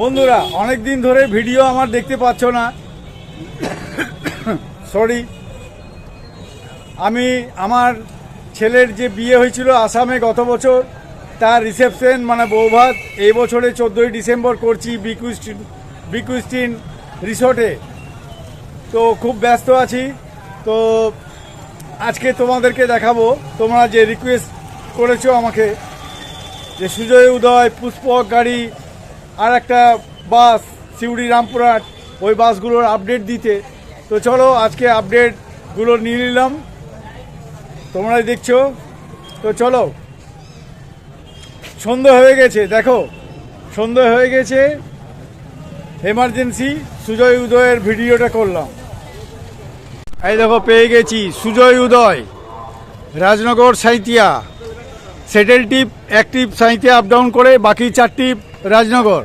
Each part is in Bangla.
বন্ধুরা অনেক দিন ধরে ভিডিও আমার দেখতে পাচ্ছ না। সরি আমি আমার ছেলের যে বিয়ে হয়েছিল আসামে গত বছর, তার রিসেপশন মানে বৌভাত এই বছরে চোদ্দোই ডিসেম্বর করছি বিকুইস্টিন বিকুইস্টিন রিসোর্টে তো খুব ব্যস্ত আছি। তো আজকে তোমাদেরকে দেখাবো, তোমরা যে রিকোয়েস্ট করেছ আমাকে, যে সুজয় উদয় পুষ্পক গাড়ি আর একটা বাস সিউড়ি রামপুরহাট, ওই বাসগুলোর আপডেট দিতে। তো চলো, আজকে আপডেটগুলো নিয়ে নিলাম। তোমরাই দেখছ। তো চলো। সন্ধে হয়ে গেছে, দেখো। সন্ধে হয়ে গেছে। এমার্জেন্সি সুজয় উদয়ের ভিডিওটা করলাম। এই দেখো, পেয়ে গেছি। সুজয় উদয়, রাজনগর সাঁইতিয়া সেটেল টিপ এক টিপ সাঁইতে আপ ডাউন করে বাকি চার টিপ রাজনগর।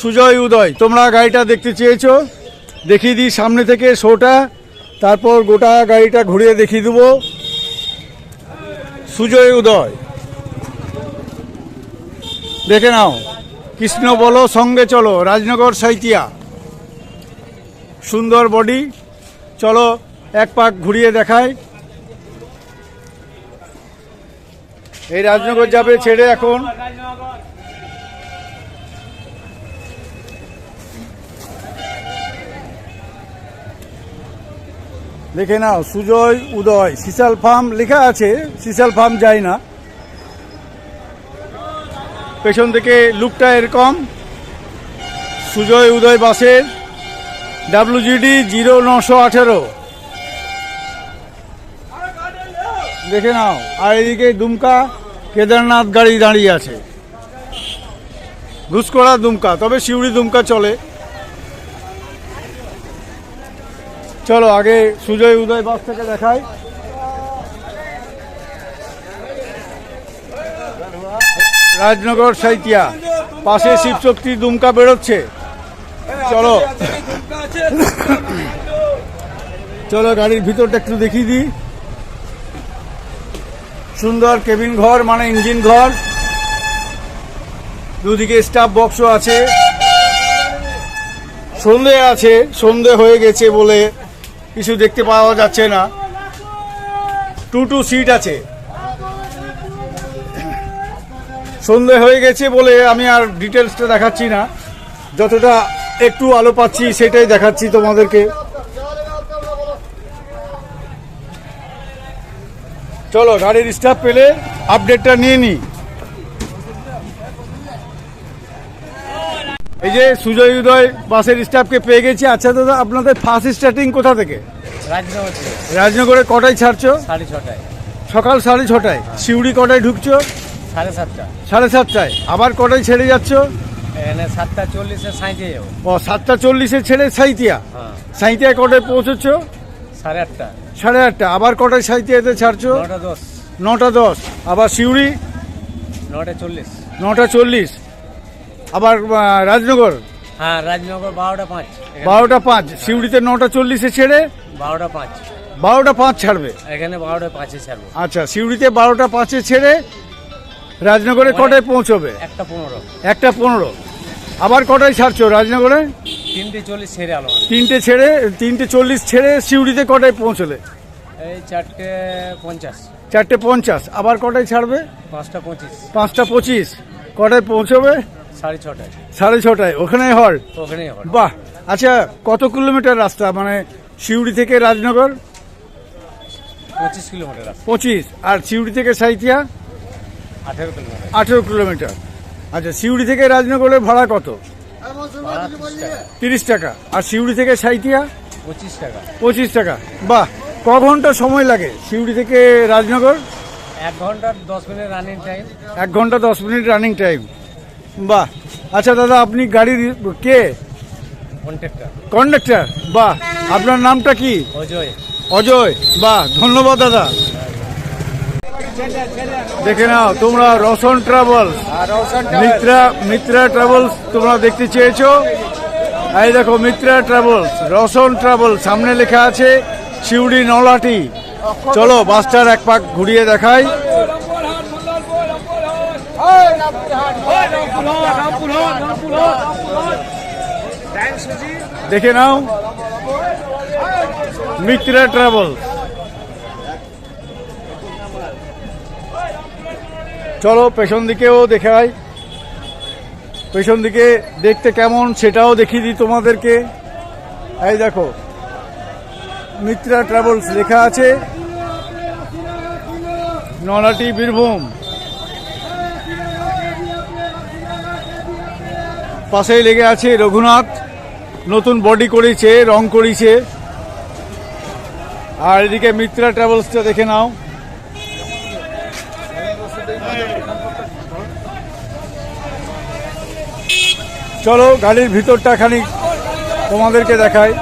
সুজয় উদয়, তোমরা গাড়িটা দেখতে চেয়েছো? দেখিয়ে দিই সামনে থেকে শোটা, তারপর গোটা গাড়িটা ঘুরিয়ে দেখিয়ে দেবো। সুজয় উদয়, দেখে নাও। কৃষ্ণ বলো, সঙ্গে চলো, রাজনগর সাইতিয়া। সুন্দর বডি। চলো, এক পাক ঘুরিয়ে দেখায় এই রাজনগর যাবে ছেড়ে এখন। দেখে নাও, সুজয়, উদয়, সিসাল ফার্ম লেখা আছে, সিসাল ফার্ম যায় না। পেছন থেকে লুকটা এরকম। সুজয়, উদয় বাসের ডাব্লিউজিডি জিরো নশো আঠেরো। দেখে নাও, আর এদিকে দুমকা, কেদারনাথ গাড়ি দাঁড়িয়ে আছে। ঘুসকরা দুমকা, তবে শিউড়ি দুমকা চলে। চলো, আগে সুজয় উদয় বাস থেকে দেখাই। রাজনগর সাইতিয়া পাশে শিবশক্তি দুমকা বেরোচ্ছে। চলো। চলো, গাড়ির ভিতরটা একটু দেখিয়ে দিই। সুন্দর কেবিন ঘর মানে ইঞ্জিন ঘর। দুদিকে স্টাফ বক্সও আছে। সন্ধে আছে, সন্ধে হয়ে গেছে বলে কিছু দেখতে পাওয়া যাচ্ছে না। টু টু সিট আছে। সন্ধে হয়ে গেছে বলে আমি আর ডিটেলসটা দেখাচ্ছি না। যতটা একটু আলো পাচ্ছি সেটাই দেখাচ্ছি তোমাদেরকে। চলো, গাড়ির স্টাফ পেলে আপডেটটা নিয়ে নিই। এই যে সুজয় উদয় বাসের স্টাফকে পেয়ে গেছি। আচ্ছা দাদা আপনাদের ফার্স্ট স্টার্টিং কোথা থেকে? রাজনগর। রাজনগরে কটায় ছাড়ছো? সাড়ে ছটায়। সকাল সাড়ে ছটায়। সিউড়ি কটায় ঢুকছো? সাড়ে সাতটা সাড়ে সাতটায়। আবার কটায় ছেড়ে যাচ্ছ? সাতটা চল্লিশে সাঁইতে যাব। ও সাতটা চল্লিশে ছেড়ে সাইতিয়া? হ্যাঁ। কটায় পৌঁছচ্ছ সাড়ে আটটা। সাড়ে আটটা। আবার কটায় সাইতিয়াতে ছাড়ছো? নটা দশ। নটা দশ। আবার সিউড়ি? নটা চল্লিশ। নটা চল্লিশ। আবার রাজনগর? হ্যাঁ রাজনগর বারোটা পাঁচ। বারোটা পাঁচ সিউড়িতে নটা চল্লিশে ছেড়ে বারোটা পাঁচ। বারোটা পাঁচ ছাড়বে? এখানে বারোটা পাঁচে ছাড়বো। আচ্ছা সিউড়িতে বারোটা পাঁচে ছেড়ে রাজনগরে কটায় পৌঁছবে? একটা পনেরো। একটা পনেরো। আবার কটায় ছাড়ছো রাজনগরে? তিনটে চল্লিশ ছেড়ে আলো তিনটে ছেড়ে তিনটে চল্লিশ ছেড়ে সিউড়িতে কটায় পৌঁছলে? এই চারটে পঞ্চাশ। চারটে পঞ্চাশ। আবার কটায় ছাড়বে? পাঁচটা পঁচিশ। পাঁচটা পঁচিশ। কটায় পৌঁছবে? সাড়ে ছটায়। সাড়ে ছটায় ওখানে হল? ওখানেই বাহ! আচ্ছা কত কিলোমিটার রাস্তা? মানে সিউড়ি থেকে রাজনগর? পঁচিশ কিলোমিটার পঁচিশ। আর সিউড়ি থেকে সাইতিয়া আঠেরো কিলোমিটার। আঠেরো কিলোমিটার। আচ্ছা সিউড়ি থেকে রাজনগরের ভাড়া কত? তিরিশ টাকা। আর সিউড়ি থেকে সাইতিয়া পঁচিশ টাকা। পঁচিশ টাকা। বাহ! ক ঘণ্টা সময় লাগে সিউড়ি থেকে রাজনগর? এক ঘণ্টা দশ মিনিট রানিং টাইম এক ঘণ্টা দশ মিনিট রানিং টাইম বাহ। আচ্ছা দাদা আপনি গাড়ির কে? কন্ডাক্টর বাহ। আপনার নামটা কি? অজয়। অজয়। বাহ ধন্যবাদ দাদা। দেখে নাও তোমরা রসন ট্রাভেলস মিত্রা মিত্রা ট্রাভেলস তোমরা দেখতে চেয়েছো? এই দেখো মিত্রা ট্রাভেলস রসন ট্রাভেল সামনে লেখা আছে শিউড়ি নলাটি। চলো বাসটার এক পাক ঘুরিয়ে দেখাই। দেখে নাও। মিত্রা ট্রাভেল চলো পেছন দিকেও দেখাই পেছন দিকে দেখতে কেমন সেটাও দেখিয়ে দিই তোমাদেরকে। এই দেখো মিত্রা ট্রাভেলস লেখা আছে। নলাটি বীরভূম। পাশেই লেগে আছে রঘুনাথ। নতুন বডি করেছে, রং করেছে। আর এদিকে মিত্রা ট্রাভেলসটা দেখে নাও। চলো, গাড়ির ভিতরটা খানিক তোমাদেরকে দেখাই।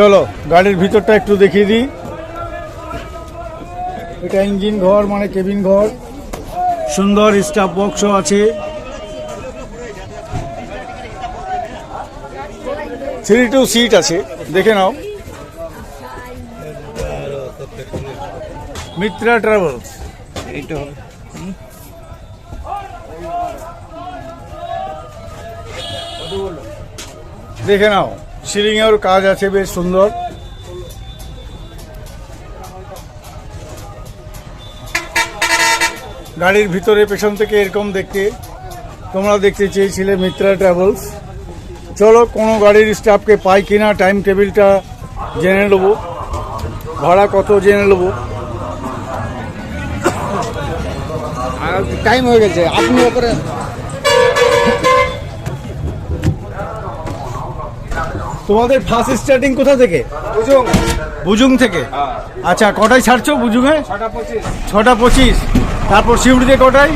চলো গাড়ির ভিতরটা একটু দেখিয়ে দিই। এটা ইঞ্জিন ঘর মানে কেবিন ঘর। সুন্দর স্টাফ বক্সও আছে। থ্রি টু সিট আছে দেখে নাও। মিত্রা ট্রাভেলস। এইটা হবে। দেখে নাও। সিলিং এর কাজ আছে, বেশ সুন্দর। গাড়ির ভিতরে, পেছন থেকে এরকম দেখতে। তোমরা দেখতে চেয়েছিলে মিত্রা ট্রাভেলস। চলো, কোনো গাড়ির স্টাফকে পাই কিনা, টাইম টেবিলটা জেনে নেব। ভাড়া কত জেনে নেব। টাইম হয়ে গেছে, আপনি ওপরে তোমাদের ফার্স্ট স্টার্টিং কোথা থেকে? বুঝুন বুজুং থেকে? আচ্ছা কটায় ছাড়ছো বুজুঙে? ছটা পঁচিশ। ছটা পঁচিশ। তারপর শিউড়িতে কটায়?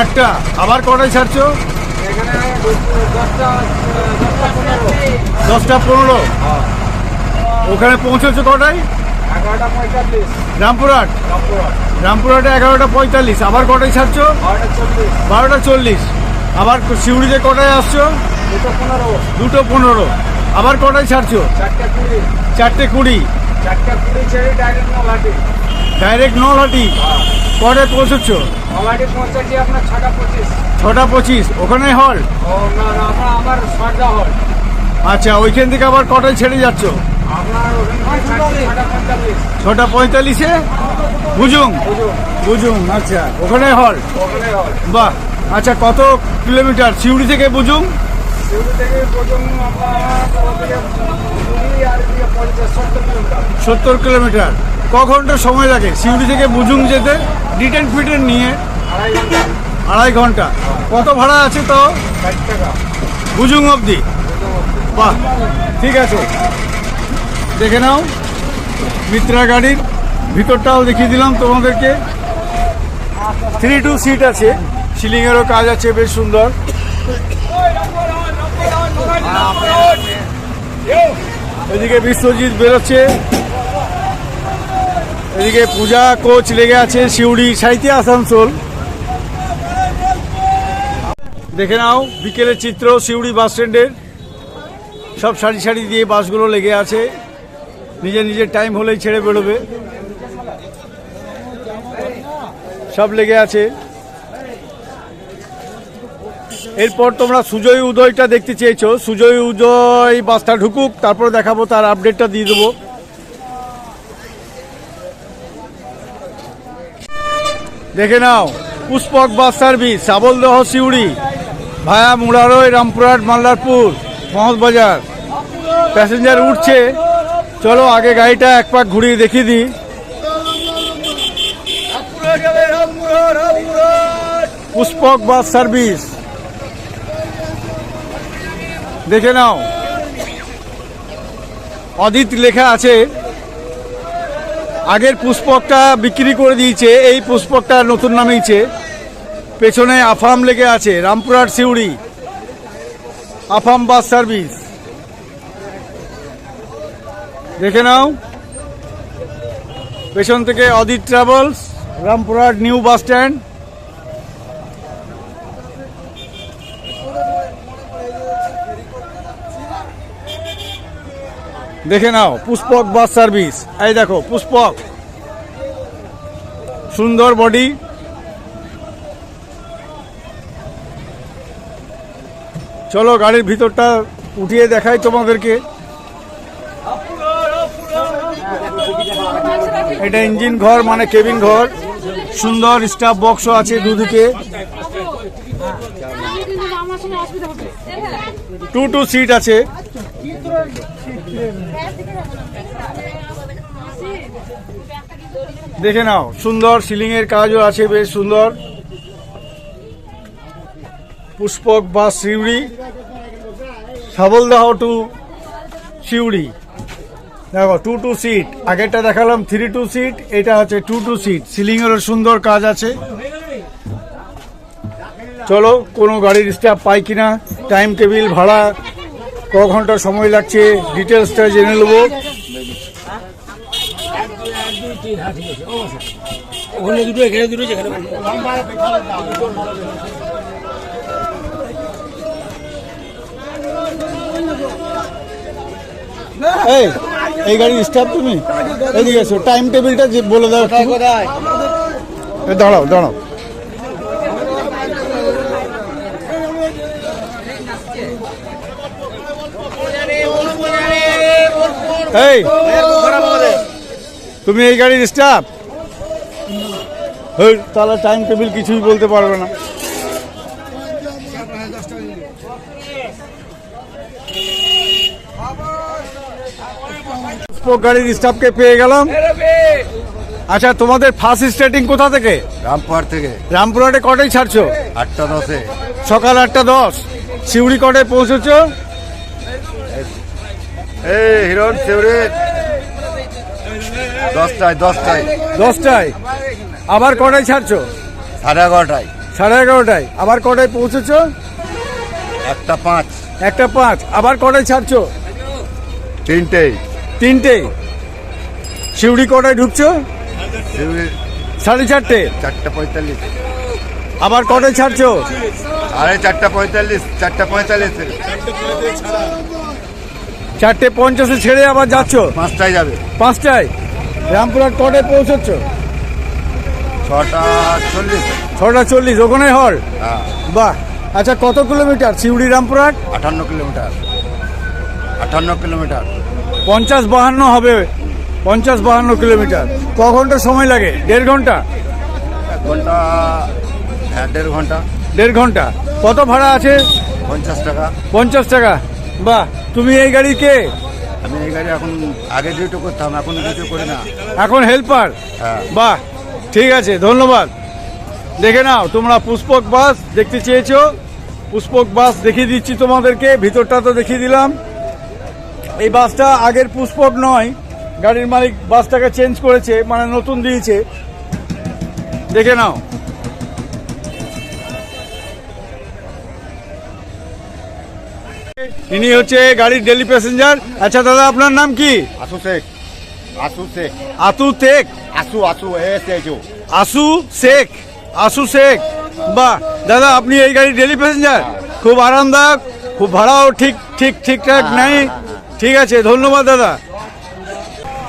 আটটা। আবার কটায় ছাড়ছো? দশটা পনেরো। ওখানে পৌঁছেছো কটায়? রামপুরহাট? রামপুরহাট। এগারোটা পঁয়তাল্লিশ। আবার কটায় ছাড়ছো? বারোটা চল্লিশ। বারোটা চল্লিশ। আবার শিউড়িতে কটায় আসছো? দুটো পনেরো। আবার কটায় ছাড়ছো? চারটে কুড়ি। ডাইরেক্ট নলহাটি। কটায় পৌঁছচ্ছো? ছটা পঁচিশ। ওখানে হল আচ্ছা ওইখান থেকে আবার কটায় ছেড়ে যাচ্ছ? ছটা পঁয়তাল্লিশে। বুঝুং বুঝুন। বুঝুং আচ্ছা ওখানে হল ওখানে হল বাহ আচ্ছা কত কিলোমিটার? সিউড়ি থেকে বুঝুং সত্তর কিলোমিটার। ক ঘণ্টা সময় লাগে? সিউড়ি থেকে বুঝুং যেতে ডিটেন ফিটেন নিয়ে আড়াই ঘণ্টা। কত ভাড়া আছে তো বুঝুং অবধি। বাহ, ঠিক আছে। দেখে নাও, মিত্রা গাড়ির ভিতরটাও দেখিয়ে দিলাম তোমাদেরকে। থ্রি টু সিট আছে। সিলিংয়েরও কাজ আছে, বেশ সুন্দর। এদিকে বিশ্বজিৎ বেরোচ্ছে। এদিকে পূজা কোচ লেগে আছে শিউড়ি সাইতে আসানসোল। দেখে নাও, বিকেলের চিত্র শিউড়ি বাস স্ট্যান্ডের সব সারি সারি দিয়ে বাসগুলো লেগে আছে। নিজের নিজের টাইম হলেই ছেড়ে বেরোবে। সব লেগে আছে। এরপর তোমরা সুজয় উদয়টা দেখতে চেয়েছো। সুজয় উদয় বাসটা ঢুকুক, তারপর দেখাবো, তার আপডেটটা দিয়ে দেবো। দেখে নাও, Pushpak bus service Sabaldaha Suri, via Murarai Rampurhat Mallarpur Mohammadbazar passenger উঠছে। চলো, আগে গাড়িটা এক পাক ঘুরিয়ে দেখিয়ে দিই। পুষ্পক বাস সার্ভিস দেখে নাও। অদিত লেখা আছে, আগের পুষ্পকটা বিক্রি করে দিয়েছে, এই পুষ্পকটা নতুন নামেইছে পেছনে আফাম লেগে আছে, Rampurhat Suri. Afam bus service. দেখে নাও। পেছন থেকে Adit travels, Rampurhat new bus stand. দেখে নাও পুষ্পক বাস সার্ভিস। এই দেখো পুষ্পক। সুন্দর বডি চলো গাড়ির ভিতরটা উঠিয়ে দেখাই তোমাদেরকে। এটা ইঞ্জিন ঘর মানে কেবিন ঘর। সুন্দর স্টাফ বক্সও আছে দুদিকে। টু টু সিট আছে। দেখে নাও, সুন্দর সিলিং এর কাজও আছে, বেশ সুন্দর। পুষ্পক বা শিউড়ি সাবলদাহ টু শিউড়ি দেখো টু টু সিট আগেরটা দেখালাম থ্রি টু সিট এটা হচ্ছে টু টু সিট সিলিং এরও সুন্দর কাজ আছে। চলো, কোনো গাড়ির স্টাফ পাই কিনা? টাইম টেবিল ভাড়া, ক ঘণ্টা সময় লাগছে? ডিটেলসটা জেনে নেব। ওখানে দুটো, এখানে দুটো, যেখানে এই এই গাড়ির স্টাফ তুমি? এদিকে এসো টাইম টেবিলটা বলে দাও দাঁড়াও দাঁড়াও। এই, তুমি এই গাড়ির স্টাফ তাহলে টাইম টেবিল কিছুই বলতে পারবে না। গাড়ির স্টাফকে পেয়ে গেলাম। আচ্ছা তোমাদের ফার্স্ট স্টার্টিং কোথা থেকে? রামপুরহাট থেকে। রামপুরহাটে কটায় ছাড়ছো? আটটা দশে। সকাল আটটা দশ। শিউড়ি কটায় পৌঁছেছো? এই হিরণ সেউরে দশটায় দশটায়। দশটায়? আবার কটায় ছাড়ছো? সাড়ে এগারোটায়। সাড়ে এগারোটায়। আবার কটায় পৌঁছেছো? একটা পাঁচ। একটা পাঁচ। আবার কটায় ছাড়ছো? তিনটেই তিনটে শিউড়ি কটায় ঢুকছো? সাড়ে চারটে। চারটা পঁয়তাল্লিশ। আবার কটায় ছাড়ছো? আরে চারটা পঁয়তাল্লিশ চারটা পঁয়তাল্লিশ। চারটে পঞ্চাশে ছেড়ে আবার যাচ্ছ? পাঁচটায় যাবে। পাঁচটায়। রামপুরহাট কটায় পৌঁছচ্ছ? ছটা চল্লিশ। ছটা চল্লিশ ওখানে হল? হ্যাঁ। বাহ। আচ্ছা কত কিলোমিটার? শিউড়ি রামপুরহাট? আটান্ন কিলোমিটার। আটান্ন কিলোমিটার। পঞ্চাশ বাহান্ন হবে। পঞ্চাশ বাহান্ন কিলোমিটার। ক ঘণ্টা সময় লাগে? দেড় ঘণ্টা? এক ঘণ্টা হ্যাঁ দেড় ঘণ্টা। দেড় ঘণ্টা। কত ভাড়া আছে? পঞ্চাশ টাকা। পঞ্চাশ টাকা। বাহ তুমি এই গাড়ি কে? আমি এই গাড়ি এখন আগে ডিউটি করতাম এখন ডিউটি করি না। এখন হেল্পার হ্যাঁ। বাহ ঠিক আছে, ধন্যবাদ। দেখে নাও, তোমরা পুষ্পক বাস দেখতে চেয়েছো। পুষ্পক বাস দেখিয়ে দিচ্ছি তোমাদেরকে, ভিতরটা তো দেখিয়ে দিলাম। এই বাসটা আগের পুষ্পক নয়, গাড়ির মালিক বাসটাকে চেঞ্জ করেছে মানে নতুন দিয়েছে। দেখে নাও। ইনি হচ্ছে গাড়ির ডেলি প্যাসেঞ্জার আচ্ছা দাদা, আপনার নাম কি? আশু শেখ। আসু শেখ আতু তেক আসু আসু এস এইচও আসু শেখ আসু শেখ বাহ দাদা আপনি এই গাড়ির ডেলি প্যাসেঞ্জার খুব আরামদায়ক খুব ভাড়াও ঠিক ঠিক ঠিকঠাক নেই? ঠিক আছে ধন্যবাদ দাদা।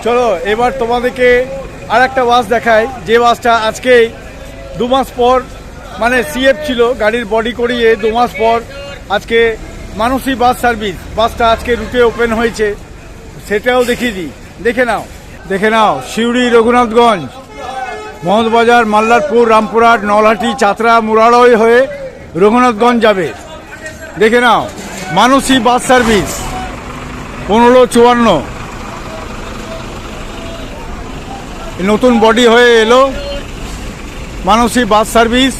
চলো এবার তোমাদেরকে আর একটা বাস দেখাই। যে বাসটা আজকেই দু মাস পর মানে সিএফ ছিল গাড়ির বডি করিয়ে দু মাস পর আজকে মানসী বাস সার্ভিস। বাসটা আজকে রুটে ওপেন হয়েছে। সেটাও দেখিয়ে দিই। দেখে নাও দেখে নাও, সিউড়ি রঘুনাথগঞ্জ, মহৎবাজার, মাল্লারপুর, রামপুরহাট, নলহাটি, চাতরা, মুরাড়ই হয়ে রঘুনাথগঞ্জ যাবে। দেখে নাও, মানসী বাস সার্ভিস, পনেরো চুয়ান্ন। নতুন বডি হয়ে এলো মানসী বাস সার্ভিস।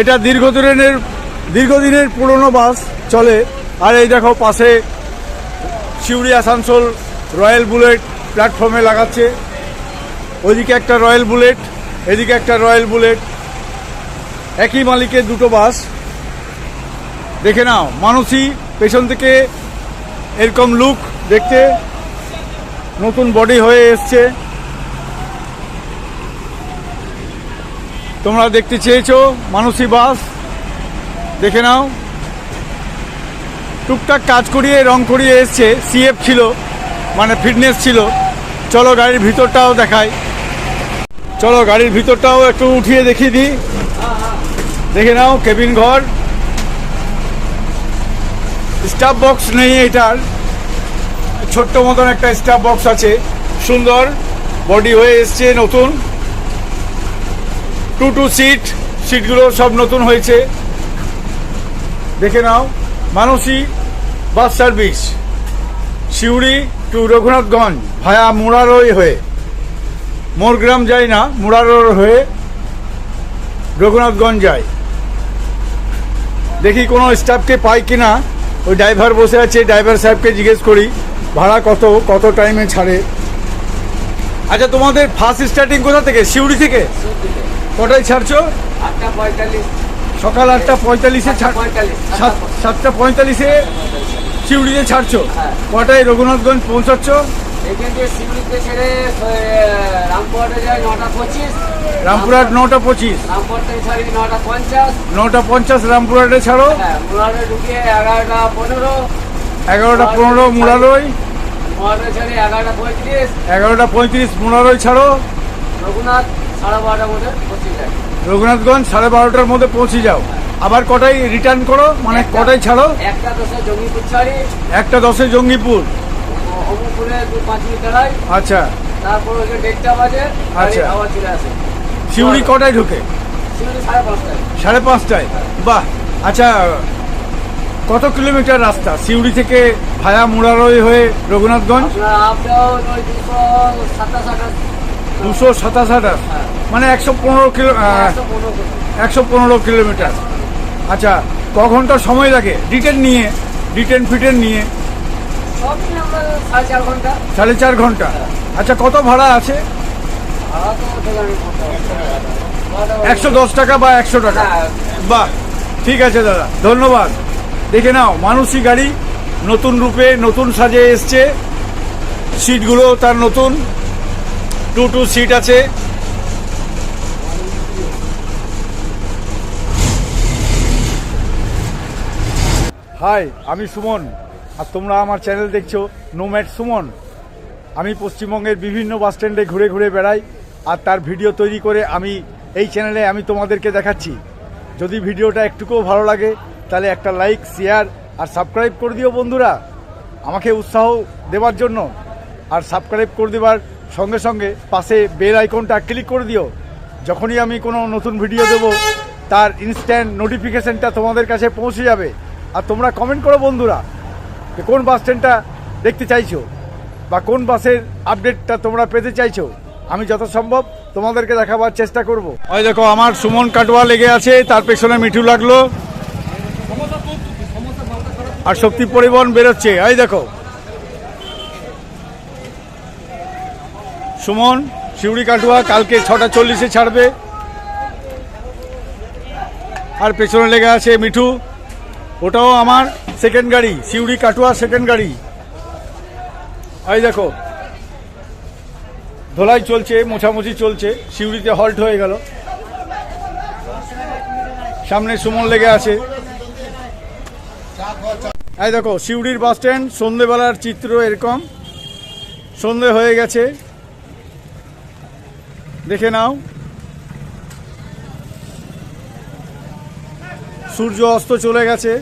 এটা দীর্ঘদিনের দীর্ঘদিনের পুরনো বাস চলে। আর এই দেখো পাশে শিউড়ি আসানসোল রয়্যাল বুলেট প্ল্যাটফর্মে লাগাচ্ছে। ওইদিকে একটা রয়্যাল বুলেট, এদিকে একটা রয়্যাল বুলেট। একই মালিকের দুটো বাস। দেখে নাও, মানসী পেছন থেকে এরকম লুক দেখতে। নতুন বডি হয়ে এসছে। তোমরা দেখতে চেয়েছ মানসী বাস। দেখে নাও। টুকটাক কাজ করিয়ে, রং করিয়ে এসছে। সিএফ ছিল। মানে ফিটনেস ছিল। চলো গাড়ির ভিতরটাও দেখাই। চলো গাড়ির ভিতরটাও একটু উঠিয়ে দেখিয়ে দিই। দেখে নাও, কেবিন ঘর। স্টাফ বক্স নেই এটার। ছোট্ট মতন একটা স্টাফ বক্স আছে। সুন্দর। বডি হয়ে এসছে নতুন। টু টু সিট সিটগুলো সব নতুন হয়েছে। দেখে নাও, Manasi bus service Suri to Raghunathganj via Murarai হয়ে। মোরগ্রাম যাই না মুরারোর হয়ে রঘুনাথগঞ্জ যায় দেখি কোনো স্টাফকে পাই কিনা ওই ড্রাইভার বসে আছে ড্রাইভার সাহেবকে জিজ্ঞেস করি ভাড়া কত কত টাইমে ছাড়ে। আচ্ছা তোমাদের ফার্স্ট স্টার্টিং কোথা থেকে? সিউড়ি থেকে? কটায় ছাড়ছো? সকাল আটটা পঁয়তাল্লিশে সাতটা পঁয়তাল্লিশে সিউড়িতে ছাড়ছো? হ্যাঁ। কটায় রঘুনাথগঞ্জ পৌঁছাচ্ছ? এখান থেকে শিউলিতে ছেড়ে রামপুরহাটে যায় নটা পঁচিশ। রামপুরহাট নটা পঁচিশ। রামপুর থেকে ছাড়ি নটা পঞ্চাশ। নটা পঞ্চাশ রামপুরহাটে ছাড়ো। হ্যাঁ মুরারে ঢুকিয়ে এগারোটা পনেরো। এগারোটা পনেরো ছেড়ে এগারোটা পঁয়ত্রিশ। এগারোটা পঁয়ত্রিশ মুরালয় ছাড়ো। রঘুনাথ সাড়ে বারোটার মধ্যে পঁচিশ যায়। রঘুনাথগঞ্জ সাড়ে বারোটার মধ্যে পৌঁছে যাও। আবার কটায় রিটার্ন করো? মানে কটায় ছাড়ো? একটা দশে জঙ্গিপুর আচ্ছা। আচ্ছা। সিউড়ি কটায় ঢুকে? সাড়ে পাঁচটায়। সাড়ে পাঁচটায়? বাহ। আচ্ছা কত কিলোমিটার রাস্তা? সিউড়ি থেকে ভায়া মুরারই হয়ে রঘুনাথগঞ্জ? দুশো সাতাশ আঠাশ মানে একশো পনেরো কিলো একশো পনেরো কিলোমিটার। আচ্ছা ক ঘণ্টা সময় লাগে? ডিটেন নিয়ে ডিটেন ফিটেন নিয়ে? সাড়ে চার ঘণ্টা আচ্ছা কত ভাড়া আছে। একশো দশ টাকা বা একশো টাকা? হ্যাঁ, বাহ ঠিক আছে দাদা ধন্যবাদ। দেখে নাও মানুষই গাড়ি নতুন রূপে নতুন সাজে এসছে। সিটগুলো তার নতুন। টু টু সিট আছে। হাই, আমি সুমন। আর তোমরা আমার চ্যানেল দেখছ নোম্যাট সুমন। আমি পশ্চিমবঙ্গের বিভিন্ন বাস স্ট্যান্ডে ঘুরে ঘুরে বেড়াই, আর তার ভিডিও তৈরি করে আমি এই চ্যানেলে আমি তোমাদেরকে দেখাচ্ছি। যদি ভিডিওটা একটুকুও ভালো লাগে, তাহলে একটা লাইক, শেয়ার, আর সাবস্ক্রাইব করে দিও বন্ধুরা। আমাকে উৎসাহ দেওয়ার জন্য। আর সাবস্ক্রাইব করে দেওয়ার সঙ্গে সঙ্গে পাশে বেল আইকনটা ক্লিক করে দিও। যখনই আমি কোনো নতুন ভিডিও দেব, তার ইনস্ট্যান্ট নোটিফিকেশানটা তোমাদের কাছে পৌঁছে যাবে। আর তোমরা কমেন্ট করো, বন্ধুরা, যে কোন বাস স্ট্যান্ডটা দেখতে চাইছো বা কোন বাসের আপডেটটা তোমরা পেতে চাইছো। আমি যত সম্ভব তোমাদেরকে দেখাবার চেষ্টা করব। ওই দেখো, আমার সুমন কাটোয়া লেগে আছে, তার পেছনে মিঠু লাগল। আর শক্তি পরিবহন বেরোচ্ছে। এই দেখো সুমন, শিউড়ি কাটুয়া কালকে ছটা চল্লিশে ছাড়বে। আর পেছনে লেগে আছে মিঠু। ওটাও আমার সেকেন্ড গাড়ি, শিউড়ি কাটুয়া সেকেন্ড গাড়ি। এই দেখো, ধোলাই চলছে, মোছামুছি চলছে, শিউড়িতে হল্ট হয়ে গেল। সামনে সুমন লেগে আছে। এই দেখো, শিউড়ির বাস স্ট্যান্ড সন্ধেবেলার চিত্র এরকম। সন্ধে হয়ে গেছে। দেখে নাও। সূর্য অস্ত চলে গেছে।